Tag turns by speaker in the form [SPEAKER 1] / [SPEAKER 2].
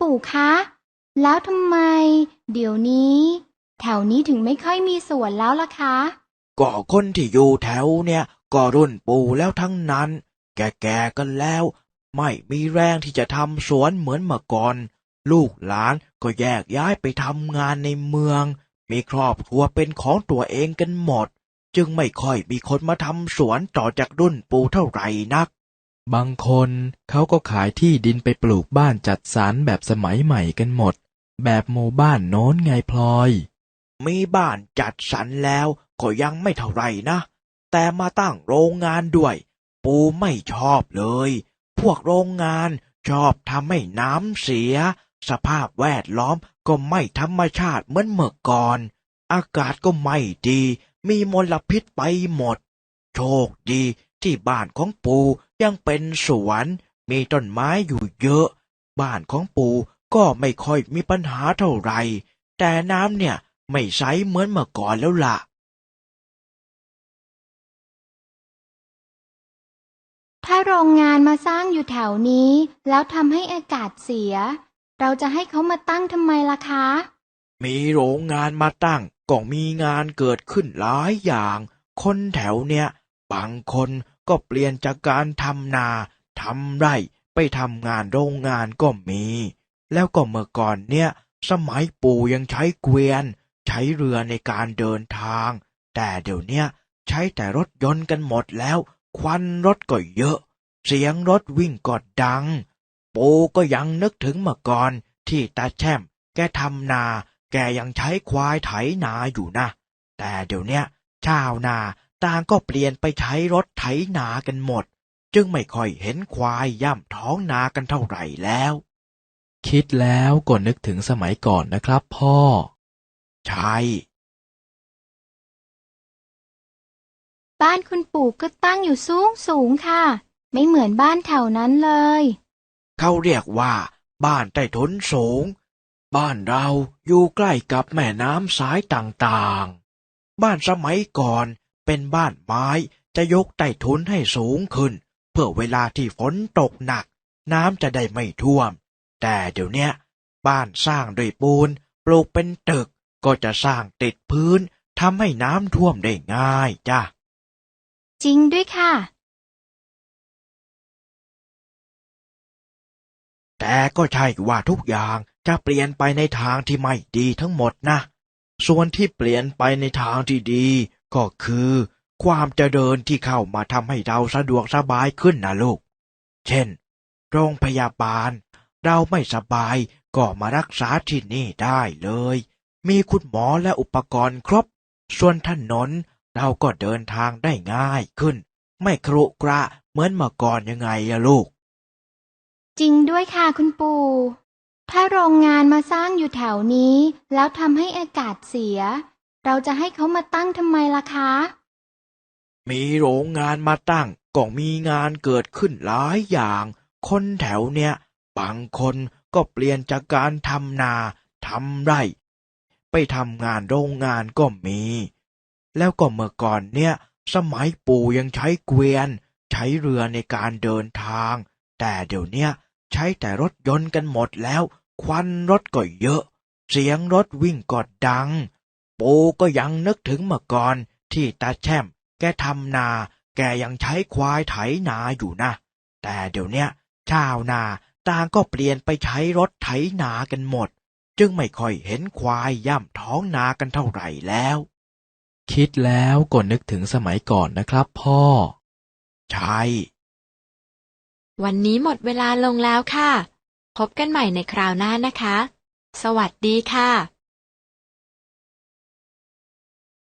[SPEAKER 1] ปู่คะ แล้วทำไม เดี๋ยวนี้ แถวนี้ถึงไม่ค่อยมีสวนแล้วล่ะคะ
[SPEAKER 2] ก็คนที่อยู่แถวเนี่ย ก็รุ่นปู่แล้วทั้งนั้น แก่ๆกันแล้ว ไม่มีแรงที่จะทำสวนเหมือนเมื่อก่อน ลูกหลานก็แยกย้ายไปทำงานในเมือง มีครอบครัวเป็นของตัวเองกันหมด จึงไม่ค่อยมีคนมาทำสวนต่อจากรุ่นปู่เท่าไหร่นัก
[SPEAKER 3] บางคนเขาก็ขายที่ดินไปปลูกบ้านจัดสรรแบบสมัยใหม่กันหมด แบบหมู่บ้านโน้นไงพลอย
[SPEAKER 2] มีบ้านจัดสรรแล้วก็ยังไม่เท่าไหร่นะ แต่มาตั้งโรงงานด้วย ปูไม่ชอบเลย พวกโรงงานชอบทำให้น้ำเสีย สภาพแวดล้อมก็ไม่ธรรมชาติเหมือนเมื่อก่อน อากาศก็ไม่ดี มีมลพิษไปหมด โชคดี ที่บ้านของปูยังเป็นสวนมีต้นไม้อยู่เยอะ บ้านของปูก็ไม่ค่อยมีปัญหาเท่าไหร่แต่น้ำเนี่ยไม่ใสเหมือนเมื่อก่อนแล้วล่ะ
[SPEAKER 1] ถ้าโรงงานมาสร้างอยู่แถวนี้ แล้วทำให้อากาศเสีย เราจะให้เขามาตั้งทำไมล่ะคะ
[SPEAKER 2] มีโรงงานมาตั้งก็มีงานเกิดขึ้นหลายอย่าง คนแถวเนี่ย บางคนก็เปลี่ยนจากการทำนาทำไร่ไปทำงานโรงงานก็มี แล้วก็เมื่อก่อนเนี่ย สมัยปู่ยังใช้เกวียน ใช้เรือในการเดินทาง แต่เดี๋ยวเนี้ยใช้แต่รถยนต์กันหมดแล้ว ควันรถก็เยอะ เสียงรถวิ่งก็ดัง ปู่ก็ยังนึกถึงเมื่อก่อน ที่ตาแช่ม แกทำนา แกยังใช้ควายไถนาอยู่นะ แต่เดี๋ยวเนี้ยชาวนา ต่างก็เปลี่ยนไปใช้รถไถนากันหมด จึงไม่ค่อยเห็นควายย่ำท้องนากันเท่าไหร่แล้ว
[SPEAKER 3] คิดแล้วก็นึกถึงสมัยก่อนนะครับพ่อ
[SPEAKER 2] ใช่
[SPEAKER 1] บ้านคุณปู่ก็ตั้งอยู่สูงสูงค่ะ ไม่เหมือนบ้านแถวนั้นเลย
[SPEAKER 2] เขาเรียกว่า บ้านใต้ถุนสูง บ้านเราอยู่ใกล้กับแม่น้ำสายต่างๆ บ้านสมัยก่อน เป็นบ้านไม้ จะยกใต้ถุนให้สูงขึ้น เพื่อเวลาที่ฝนตกหนัก น้ำจะได้ไม่ท่วม แต่เดี๋ยวเนี้ยบ้านสร้างด้วยปูน ปลูกเป็นตึกก็จะสร้างติดพื้นทำให้น้ำท่วมได้ง่ายจ้ะ
[SPEAKER 1] จริงด้วยค่ะ
[SPEAKER 2] แต่ก็ใช่ว่าทุกอย่างจะเปลี่ยนไปในทางที่ไม่ดีทั้งหมดนะ ส่วนที่เปลี่ยนไปในทางที่ดี ก็คือ ความเจริญที่เข้ามาทำให้เราสะดวกสบายขึ้นนะลูก เช่น โรงพยาบาล เราไม่สบายก็มารักษาที่นี่ได้เลย มีคุณหมอและอุปกรณ์ครบ ส่วนถนนเราก็เดินทางได้ง่ายขึ้น ไม่ครุกระเหมือนเมื่อก่อนยังไงอะลูก
[SPEAKER 1] จริงด้วยค่ะคุณปู่ ถ้าโรงงานมาสร้างอยู่แถวนี้ แล้วทำให้อากาศเสีย เราจะให้เขามาตั้งทำไมล่ะคะ
[SPEAKER 2] มีโรงงานมาตั้ง ก็มีงานเกิดขึ้นหลายอย่าง คนแถวเนี้ยบางคนก็เปลี่ยนจากการทำนาทำไร่ ไปทำงานโรงงานก็มี แล้วก็เมื่อก่อนเนี่ย สมัยปู่ยังใช้เกวียน ใช้เรือในการเดินทาง แต่เดี๋ยวเนี้ยใช้แต่รถยนต์กันหมดแล้ว ควันรถก็เยอะ เสียงรถวิ่งก็ดัง ปู่ก็ยังนึกถึงเมื่อก่อนที่ตาแช่ม แกทำนา แกยังใช้ควายไถนาอยู่นะ แต่เดี๋ยวเนี้ยชาวนาต่างก็เปลี่ยนไปใช้รถไถนากันหมด จึงไม่ค่อยเห็นควายย่ำท้องนากันเท่าไหร่แล้ว
[SPEAKER 3] คิดแล้วก็นึกถึงสมัยก่อนนะครับพ่อ
[SPEAKER 2] ใช่
[SPEAKER 4] วันนี้หมดเวลาลงแล้วค่ะ พบกันใหม่ในคราวหน้านะคะ สวัสดีค่ะ